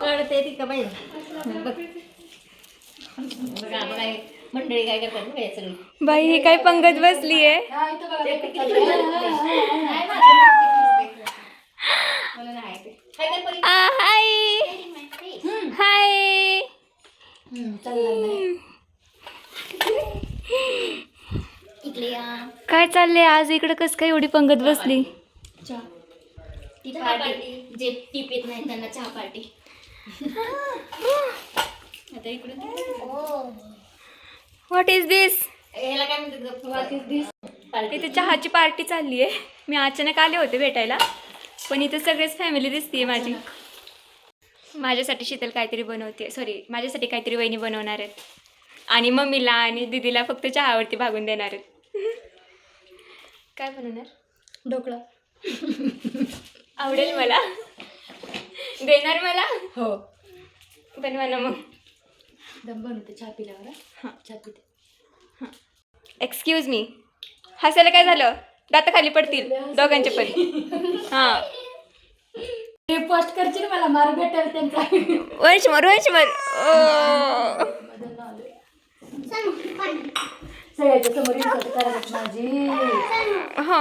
कळते ती का बाई? बघ बघा बघा हे मंडळी काय करतात बघा हे सगळी बाई ही काय पंगत बसली आहे गणपती? हाय. हाय. इकडे या काय चाललंय आज? इकडं कस काय एवढी पंगत बसली? T party. जे टी पित नाही त्यांना चहा पार्टी. आता इकडे व्हॉट इज दिस याला काय म्हणतात इथे चहाची पार्टी चालली आहे मी अचानक आले होते भेटायला पण इथे सगळेच फॅमिली दिसतीये माझी. माझ्यासाठी शीतल काहीतरी बनवते सॉरी माझ्यासाठी काहीतरी वहिनी बनवणार आहेत. आणि मम्मीला आणि दीदीला फक्त चहावरती भागून देणार आहेत. काय बनवणार? ढोकळा. आवडेल मला. देणार मला? हो. बनवा ना मग. दम बनवते चहा पिल्यावर हां. चहा पिते. एक्सक्यूज मी हसायला काय झालं? दात खाली पडतील दोघांचे पण. हां. ते पोस्ट करशील मला मार भेटेल त्यांचा. वंशमर वंशमर ओ. सगळ्याच्या समोर insult करायला माझी. हा.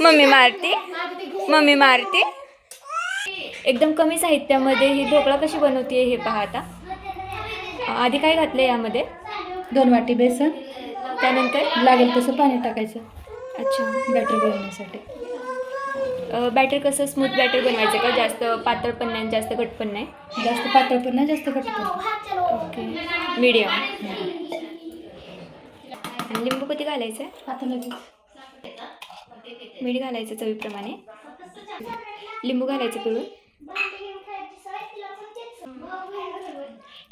मम्मी मारते. मम्मी मारते. एकदम कमी साहित्यामध्ये ही ढोकळा कशी बनवते हे पहा आता. आधी काय घातलं यामध्ये? दोन वाटी बेसन त्यानंतर? लागेल तसं पाणी टाकायचं. अच्छा बॅटरी बनवण्यासाठी. बॅटर कसं स्मूथ बॅटर बनवायचं का? जास्त पातळ पण नाही जास्त घट पण नाही? जास्त पातळ पण नाही जास्त घट्ट पण. नाही. ओके. मीडियम. आणि लिंबू किती घालायचं? आहे आता लगेच. मीठ घालायचं चवीप्रमाणे. लिंबू घालायचं पिळून.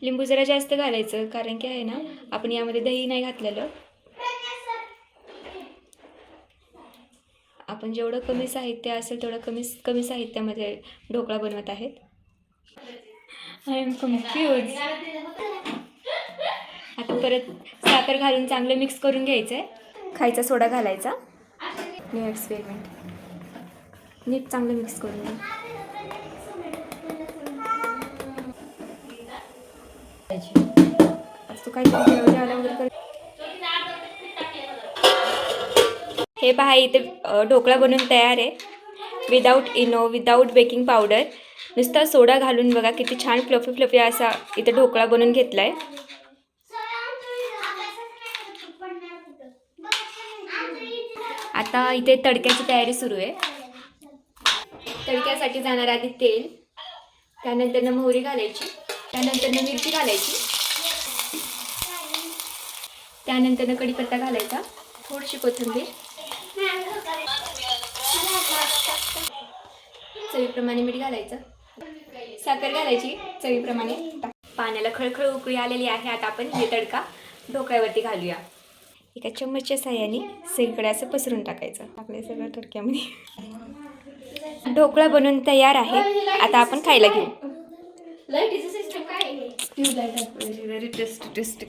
लिंबू जरा जास्त घालायचं कारण की आहे ना आपण यामध्ये दही नाही घातलेलं. आपण जेवढं कमी साहित्य असेल तेवढं कमी कमी साहित्यामध्ये ढोकळा बनवत आहेत. आय एम कन्फ्यूज आता परत साखर घालून चांगलं मिक्स करून घ्यायचं आहे खायचा सोडा घालायचा. न्यू एक्सपेरिमेंट नीट चांगलं मिक्स करून घ्या तू काय वगैरे हे पहा इथे ढोकळा बनवून तयार आहे. Without Eno without baking powder नुसता सोडा घालून बघा किती छान फ्लफी फ्लफी असा इथे ढोकळा बनवून घेतला आहे आता इथे तडक्याची तयारी सुरू आहे. तडक्यासाठी जाणार आधी तेल. त्यानंतर मोहरी घालायची. त्यानंतर मिरची घालायची. त्यानंतर कढीपत्ता घालायचा. थोडीशी कोथिंबीर. चवीप्रमाणे मीठ घालायचं. साखर घालायची. चवीप्रमाणे पाण्याला खळखळ उकळी आलेली आहे. आता आपण हे तडका ढोकळ्यावरती घालूया. एका चम्मचच्या साह्याने सगळीकडे असं पसरून टाकायचं. टाकले सगळं तडक्यामध्ये. ढोकळा बनवून तयार आहे. आता आपण खायला घेऊ. very very tasty tasty